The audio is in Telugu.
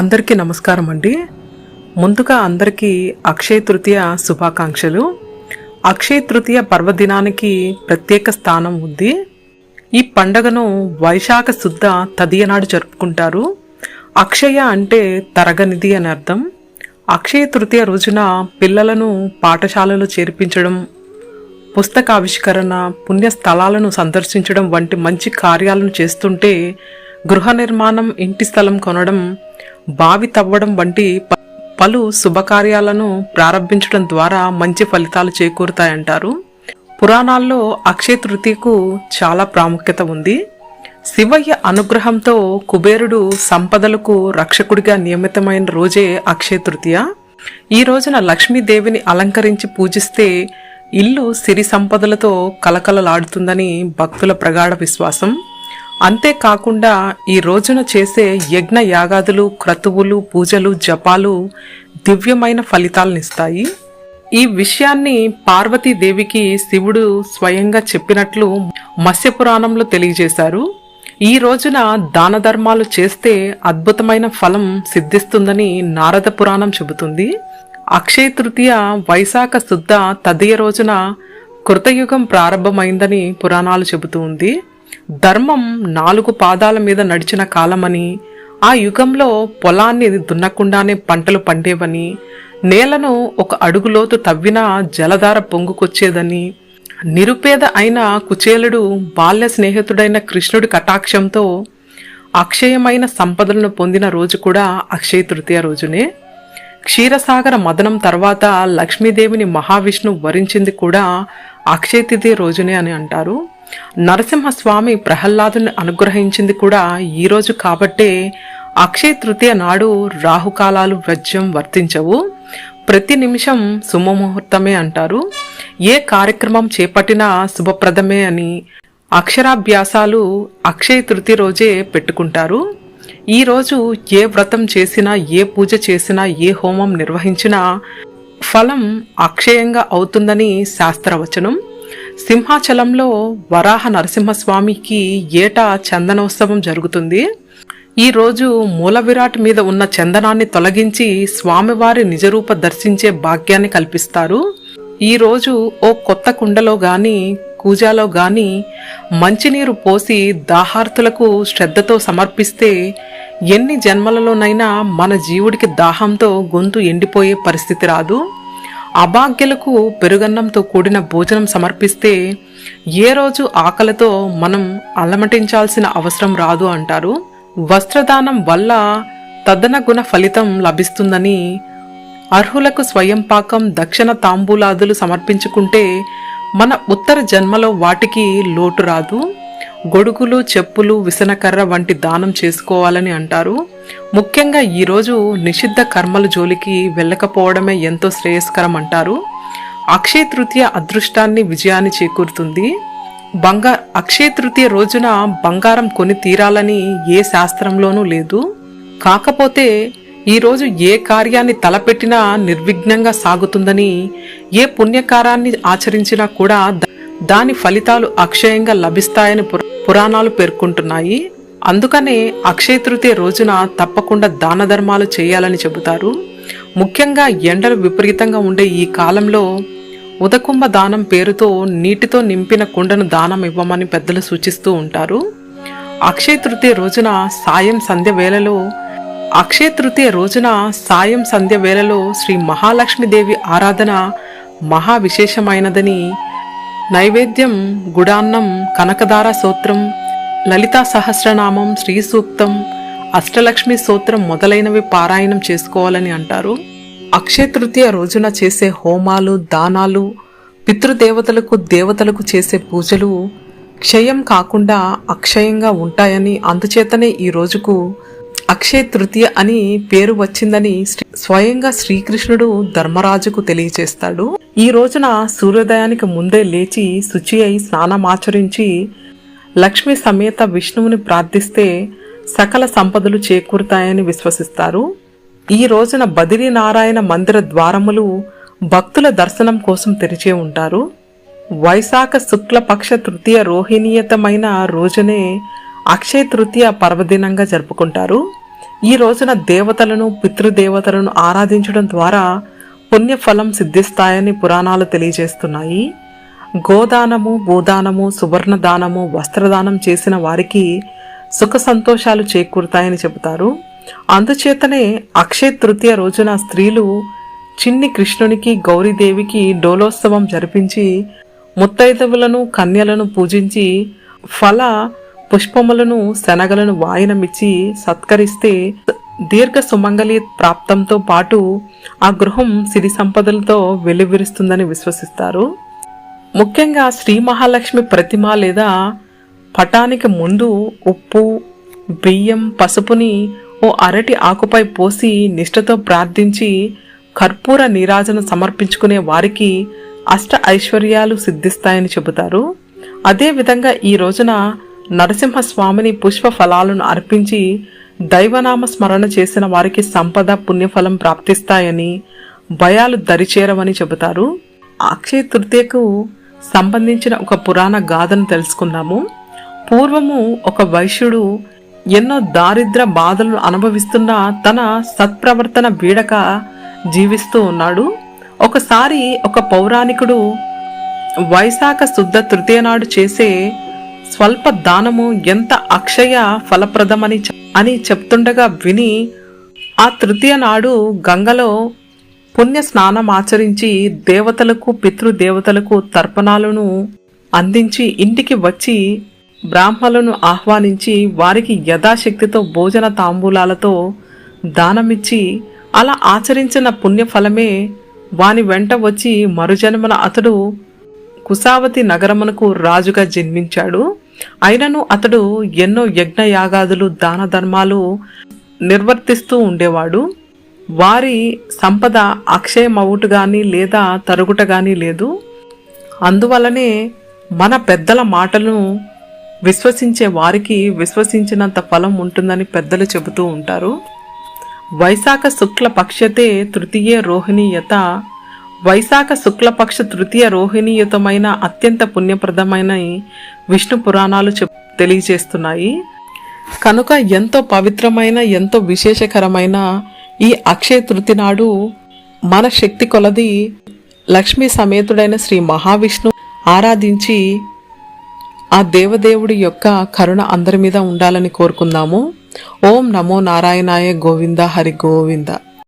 అందరికీ నమస్కారం అండి. ముందుగా అందరికీ అక్షయ తృతీయ శుభాకాంక్షలు. అక్షయ తృతీయ పర్వదినానికి ప్రత్యేక స్థానం ఉంది. ఈ పండగను వైశాఖ శుద్ధ తదియనాడు జరుపుకుంటారు. అక్షయ అంటే తరగనిది అని అర్థం. అక్షయ తృతీయ రోజున పిల్లలను పాఠశాలలో చేర్పించడం పుస్తకావిష్కరణ పుణ్యస్థలాలను సందర్శించడం వంటి మంచి కార్యాలను చేస్తుంటే గృహ నిర్మాణం ఇంటి స్థలం కొనడం బావి తవ్వడం వంటి పలు శుభకార్యాలను ప్రారంభించడం ద్వారా మంచి ఫలితాలు చేకూరుతాయంటారు. పురాణాల్లో అక్షయ తృతీయకు చాలా ప్రాముఖ్యత ఉంది. శివయ్య అనుగ్రహంతో కుబేరుడు సంపదలకు రక్షకుడిగా నియమితమైన రోజే అక్షయ తృతీయ. ఈ రోజున లక్ష్మీదేవిని అలంకరించి పూజిస్తే ఇల్లు సిరి సంపదలతో కలకలలాడుతుందని భక్తుల ప్రగాఢ విశ్వాసం. అంతేకాకుండా ఈ రోజున చేసే యజ్ఞ యాగాదులు క్రతువులు పూజలు జపాలు దివ్యమైన ఫలితాలనిస్తాయి. ఈ విషయాన్ని పార్వతీదేవికి శివుడు స్వయంగా చెప్పినట్లు మత్స్య పురాణంలో తెలియజేశారు. ఈ రోజున దాన ధర్మాలు చేస్తే అద్భుతమైన ఫలం సిద్ధిస్తుందని నారద పురాణం చెబుతుంది. అక్షయ తృతీయ వైశాఖ శుద్ధ తదియ రోజున కృతయుగం ప్రారంభమైందని పురాణాలు చెబుతూ ఉంది. ధర్మం నాలుగు పాదాల మీద నడిచిన కాలమని ఆ యుగంలో పొలాన్ని దున్నకుండానే పంటలు పండేవని నేలను ఒక అడుగులోతు తవ్వినా జలధార పొంగుకొచ్చేదని నిరుపేద అయిన కుచేలుడు బాల్య స్నేహితుడైన కృష్ణుడి కటాక్షంతో అక్షయమైన సంపదలను పొందిన రోజు కూడా అక్షయ తృతీయ రోజునే. క్షీరసాగర మదనం తర్వాత లక్ష్మీదేవిని మహావిష్ణు వరించింది కూడా అక్షయ తిథి రోజునే అని అంటారు. నరసింహస్వామి ప్రహ్లాదుని అనుగ్రహించింది కూడా ఈ రోజు కాబట్టే అక్షయ తృతీయ నాడు రాహుకాలాలు వ్రజ్యం వర్తించవు. ప్రతి నిమిషం శుభముహూర్తమే అంటారు. ఏ కార్యక్రమం చేపట్టినా శుభప్రదమే అని అక్షరాభ్యాసాలు అక్షయ తృతీయ రోజే పెట్టుకుంటారు. ఈ రోజు ఏ వ్రతం చేసినా ఏ పూజ చేసినా ఏ హోమం నిర్వహించినా ఫలం అక్షయంగా అవుతుందని శాస్త్రవచనం. సింహాచలంలో వరాహ నరసింహస్వామికి ఏటా చందనోత్సవం జరుగుతుంది. ఈ రోజు మూల విరాట్ మీద ఉన్న చందనాన్ని తొలగించి స్వామివారి నిజరూప దర్శించే భాగ్యాన్ని కల్పిస్తారు. ఈ రోజు ఓ కొత్త కుండలో గాని కూజాలో గాని మంచినీరు పోసి దాహార్తులకు శ్రద్ధతో సమర్పిస్తే ఎన్ని జన్మలలోనైనా మన జీవుడికి దాహంతో గొంతు ఎండిపోయే పరిస్థితి రాదు. అభాగ్యులకు పెరుగన్నంతో కూడిన భోజనం సమర్పిస్తే ఏ రోజు ఆకలితో మనం అలమటించాల్సిన అవసరం రాదు అంటారు. వస్త్రదానం వల్ల తదన గుణ ఫలితం లభిస్తుందని అర్హులకు స్వయం పాకం దక్షిణ తాంబూలాదులు సమర్పించుకుంటే మన ఉత్తర జన్మలో వాటికి లోటు రాదు. గొడుగులు చెప్పులు విసనకర్ర వంటి దానం చేసుకోవాలని అంటారు. ముఖ్యంగా ఈరోజు నిషిద్ధ కర్మల జోలికి వెళ్ళకపోవడమే ఎంతో శ్రేయస్కరం అంటారు. అక్షయ తృతీయ అదృష్టాన్ని విజయాన్ని చేకూరుతుంది. బంగా అక్షయ తృతీయ రోజున బంగారం కొని తీరాలని ఏ శాస్త్రంలోనూ లేదు. కాకపోతే ఈరోజు ఏ కార్యాన్ని తలపెట్టినా నిర్విఘ్నంగా సాగుతుందని ఏ పుణ్యకారాన్ని ఆచరించినా కూడా దాని ఫలితాలు అక్షయంగా లభిస్తాయని పురాణాలు పేర్కొంటున్నాయి. అందుకనే అక్షయ తృతీయ రోజున తప్పకుండా దాన ధర్మాలు చేయాలని చెబుతారు. ముఖ్యంగా ఎండలు విపరీతంగా ఉండే ఈ కాలంలో ఉదకుంభ దానం పేరుతో నీటితో నింపిన కుండను దానం ఇవ్వమని పెద్దలు సూచిస్తూ ఉంటారు. అక్షయ తృతీయ రోజున సాయం సంధ్య వేళలో అక్షయ తృతీయ రోజున సాయం సంధ్య వేళలో శ్రీ మహాలక్ష్మీదేవి ఆరాధన మహా విశేషమైనదని నైవేద్యం గుడాన్నం కనకదార సూత్రం లలితా సహస్రనామం శ్రీ సూక్తం అష్టలక్ష్మి సూత్రం మొదలైనవి పారాయణం చేసుకోవాలని అంటారు. అక్షయ తృతీయ రోజున చేసే హోమాలు దానాలు పితృదేవతలకు దేవతలకు చేసే పూజలు క్షయం కాకుండా అక్షయంగా ఉంటాయని అందుచేతనే ఈ రోజుకు అక్షయ తృతీయ అని పేరు వచ్చిందని స్వయంగా శ్రీకృష్ణుడు ధర్మరాజుకు తెలియజేస్తాడు ఈ రోజున సూర్యోదయానికి ముందే లేచి శుచి అయి స్నానమాచరించి లక్ష్మి సమేత విష్ణువుని ప్రార్థిస్తే సకల సంపదలు చేకూరుతాయని విశ్వసిస్తారు. ఈ రోజున బదిరి నారాయణ మందిర ద్వారములు భక్తుల దర్శనం కోసం తెరిచే ఉంటారు. వైశాఖ శుక్లపక్ష తృతీయ రోహిణీయతమైన రోజునే అక్షయ తృతీయ పర్వదినంగా జరుపుకుంటారు. ఈ రోజున దేవతలను పితృదేవతలను ఆరాధించడం ద్వారా పుణ్యఫలం సిద్ధిస్తాయని పురాణాలు తెలియజేస్తున్నాయి. గోదానము భూదానము సువర్ణదానము వస్త్రదానం చేసిన వారికి సుఖ సంతోషాలు చేకూరుతాయని చెబుతారు. అందుచేతనే అక్షయ తృతీయ రోజున స్త్రీలు చిన్ని కృష్ణునికి గౌరీదేవికి డోలోత్సవం జరిపించి ముత్తైదవులను కన్యలను పూజించి ఫల పుష్పములను శనగలను వాయనమిచ్చి సత్కరిస్తే దీర్ఘ సుమంగళి ప్రాప్తంతో పాటు ఆ గృహం సిరి సంపదలతో వెలువిరుస్తుందని విశ్వసిస్తారు. ముఖ్యంగా శ్రీ మహాలక్ష్మి ప్రతిమ లేదా పటానికి ముందు ఉప్పు బియ్యం పసుపుని ఓ అరటి ఆకుపై పోసి నిష్ఠతో ప్రార్థించి కర్పూర నీరాజను సమర్పించుకునే వారికి అష్ట ఐశ్వర్యాలు సిద్ధిస్తాయని చెబుతారు. అదేవిధంగా ఈ రోజున నరసింహస్వామిని పుష్ప ఫలాలను అర్పించి దైవనామ స్మరణ చేసిన వారికి సంపద పుణ్యఫలం ప్రాప్తిస్తాయని భయాలు దరిచేరవని చెబుతారు. అక్షయ తృతీయకు సంబంధించిన ఒక పురాణ గాథను తెలుసుకుందాము. పూర్వము ఒక వైశ్యుడు ఎన్నో దారిద్ర బాధలను అనుభవిస్తున్న తన సత్ప్రవర్తన వీడక జీవిస్తూ ఉన్నాడు. ఒకసారి ఒక పౌరాణికుడు వైశాఖ శుద్ధ తృతీయ నాడు చేసే స్వల్ప దానము ఎంత అక్షయ ఫలప్రదమని అని చెప్తుండగా విని ఆ తృతీయ నాడు గంగలో పుణ్య స్నానం ఆచరించి దేవతలకు పితృదేవతలకు తర్పణాలను అందించి ఇంటికి వచ్చి బ్రాహ్మలను ఆహ్వానించి వారికి యథాశక్తితో భోజన తాంబూలాలతో దానమిచ్చి అలా ఆచరించిన పుణ్యఫలమే వాని వెంట వచ్చి మరుజన్మన అతడు కుసావతి నగరమునకు రాజుగా జన్మించాడు. అయినను అతడు ఎన్నో యజ్ఞ యాగాదులు దాన ధర్మాలు నిర్వర్తిస్తూ ఉండేవాడు. వారి సంపద అక్షయమవుట కానీ లేదా తరుగుట గాని లేదు. అందువలనే మన పెద్దల మాటలను విశ్వసించే వారికి విశ్వసించినంత ఫలం ఉంటుందని పెద్దలు చెబుతూ ఉంటారు. వైశాఖ శుక్ల పక్షతే తృతీయ రోహిణీయత. వైశాఖ శుక్లపక్ష తృతీయ రోహిణీయుతమైన అత్యంత పుణ్యప్రదమైన విష్ణు పురాణాలు చెప్ తెలియజేస్తున్నాయి. కనుక ఎంతో పవిత్రమైన ఎంతో విశేషకరమైన ఈ అక్షయ తృతి నాడు మన శక్తి కొలది లక్ష్మీ సమేతుడైన శ్రీ మహావిష్ణు ఆరాధించి ఆ దేవదేవుడి యొక్క కరుణ అందరి మీద ఉండాలని కోరుకుందాము. ఓం నమో నారాయణాయ గోవింద హరి గోవింద.